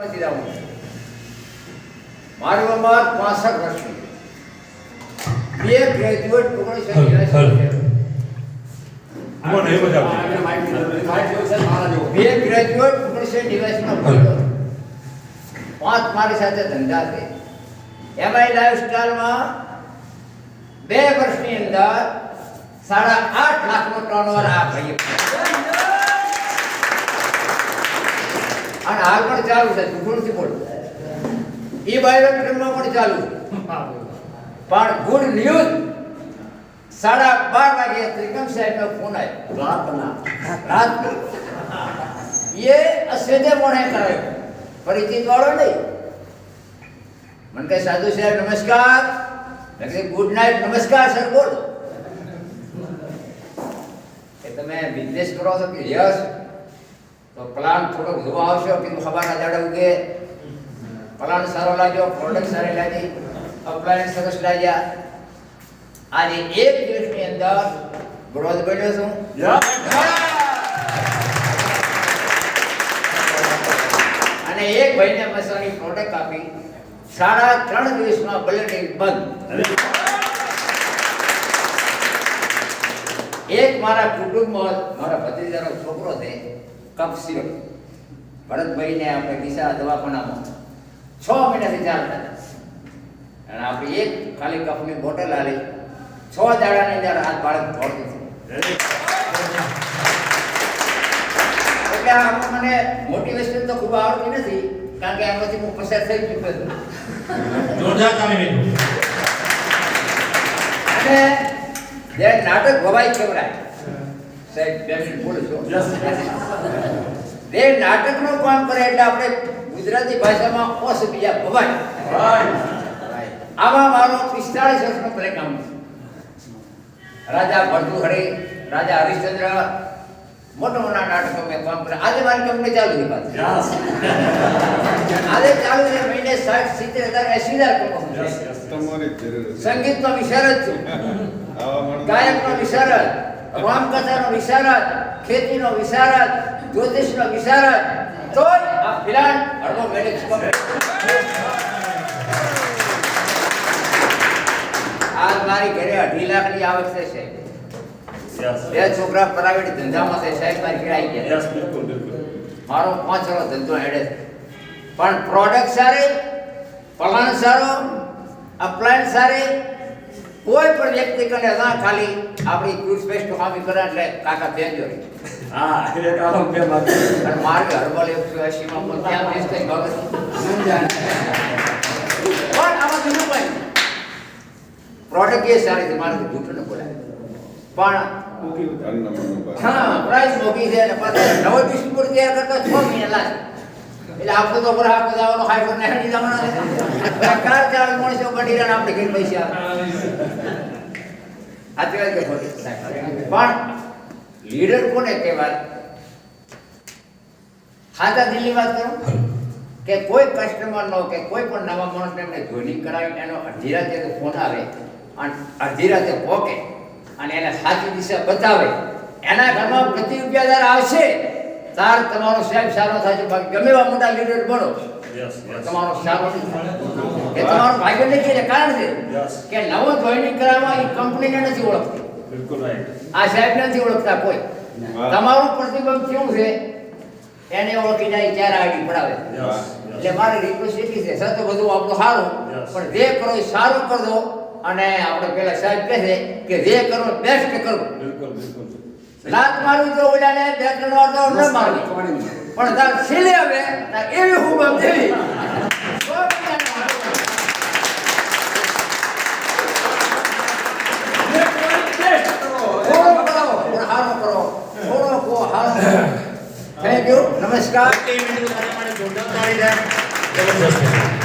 નથી જવું. મારી ઉંમર પાસઠ વર્ષની. બે ગ્રેજ્યુએટ ઓગણીસો. બે. ગ્રેજ્યુએટ ઓગણીસો પાંચ મારી સાથે ધંધા છે એમાંય લાઈફસ્ટાઈલમાં બે વર્ષની અંદર સાડા આઠ લાખનો ટર્નઓવર આ ભાઈએ હાલ પણ ચાલુ છે જૂઠું નથી બોલતું એ બાયોમેટ્રિકમાં પણ ચાલુ છે. પણ ગુડ ન્યૂઝ સાડા બાર વાગે ત્રિકમ સાહેબનો ફોન આવ્યો. રાતના. રાતના. એ અસેજે મોણે કરાયો પરિચિત વાળો નહીં. મને કહે સાધુ સાહેબ નમસ્કાર. મેં કીધું ગુડ નાઇટ નમસ્કાર સર બોલો. કે તમે બિઝનેસ કરો છો કે યસ? તો પ્લાન થોડોક જોવા આવશો કે ખબર દાડા ઉગે. પ્લાન સારો લાગ્યો પ્રોડક્ટ સારી લાગી. અપ્લાયન્સ સરસ લાગ્યા. આજે એક દિવસની અંદર ગ્રોથ બન્યો છું. અને એક ભાઈને મસાની પ્રોડક્ટ આપી. સાડા ત્રણ દિવસમાં બલેટિંગ બંધ. એક મારા કુટુંબમાં મારા ભત્રીજાનો છોકરો છે કફ સિરપ ભરતભાઈને આપણે દિશા દવાખાનામાં. છ મહિનાથી ચાલતા અને આપણે એક ખાલી કફની બોટલ આલી. છ દાડાની અંદર આ બાળક દોડતું એટલે આમાં મને મોટિવેશન તો ખૂબ આવડતી નથી કારણ કે આમાંથી હું પસાર થઈ ચૂક્યો છું. જોરદાર કામ. અને જે નાટક ભવાઈ કેવડાય સાહેબ બે મિનિટ બોલું છું જે નાટકનું કામ કરે એટલે આપણે ગુજરાતી ભાષામાં ઓસ બીજા ભવાય આવા મારો પિસ્તાળીસ વર્ષનો પ્લે કામ રાજા ભરતુહરી રાજા હરિશ્ચંદ્ર મોટા મોટા નાટકો મેં કામ કરે આજે મારી કંપની ચાલુ છે પાછી. આજે ચાલુ છે મહિને સાઠ સિત્તેર હજાર એસી હજાર કમાવું સંગીતનો વિશારદ છું. ગાયકનો વિશારદ રામકથાનો વિશારદ ખેતીનો વિશારદ જ્યોતિષનો વિશારદ તોય આ ફિલાન અડધો મેળે આ મારી ઘરે અઢી લાખની આવક છે સાહેબ બે છોકરા પ્રાઇવેટ ધંધામાં છે સાહેબ મારી ઘરે આવી ગયા. બિલકુલ બિલકુલ. મારો પાંચ ધંધો હેડે પણ પ્રોડક્ટ સારી પ્લાન સારો અપ્લાયન્સ સારી કોઈ પણ વ્યક્તિ કને ના ખાલી આપણી ટૂથપેસ્ટ ખામી કરે એટલે કાકા ભેજો અને મારે હર્બલ એકસો એસીમાં પણ ત્યાં બેસ થઈ ભગત પણ આમાં બીજું કંઈ પ્રોડક્ટ એ સારી છે મારે જૂઠું ન બોલાય. પણ અન્ન મનોબળ. હા પ્રાઇસ મોટી છે અને પાછા નવો ડિસ્ટ્રીબ્યુટર તૈયાર કરતા છ? મહિના લાગે એટલે આપણે તો બરાબર આપણે જવાનો હાઈ પર નેહડી જવાના છે ચાર માણસો બની રહ્યા આપણે કઈ પૈસા સાચી વાત કે પણ લીડર કોને કહેવાય? ખાતા દિલની વાત કરો? કે કોઈ કસ્ટમર નો કે કોઈ પણ નવા માણસને એમને જોઈનિંગ કરાવી એનો અડધી રાતે ફોન આવે અને અડધી રાતે પોકે અને એને સાચી દિશા બતાવે. એના ઘરમાં પ્રતિ રૂપિયા જ્યારે આવશે. તાર તમારો સાહેબ સારો થશે. બાકી ગમે એવા મોટા લીડર બનો. તમારો સારો એ તમારો ભાગ્ય નથી એટલે કારણ છે કે નવો જોઈનિંગ કરાવવા એ કંપનીને નથી ઓળખતી. આ સાહેબ નથી ઓળખતા કોઈ. તમારું પ્રતિબંધ કેવું છે? એને ઓળખી જાય ત્યારે આગળ પડાવે. એટલે મારી રિક્વેસ્ટ એટલી છે સર તો બધું આપણું સારું. પણ જે કરો એ સારું કરજો અને આપણે પેલા સાહેબ કહે છે કે જે કરો બેસ્ટ કરો. લાત મારવી તો ઓલાને બે કરવા તો ન મારવી પણ તાર છેલ્લે આવે તાર એવી હું આમ દેવી નમસ્કાર. જોરદાર તાળી છે. જબરજસ્ત.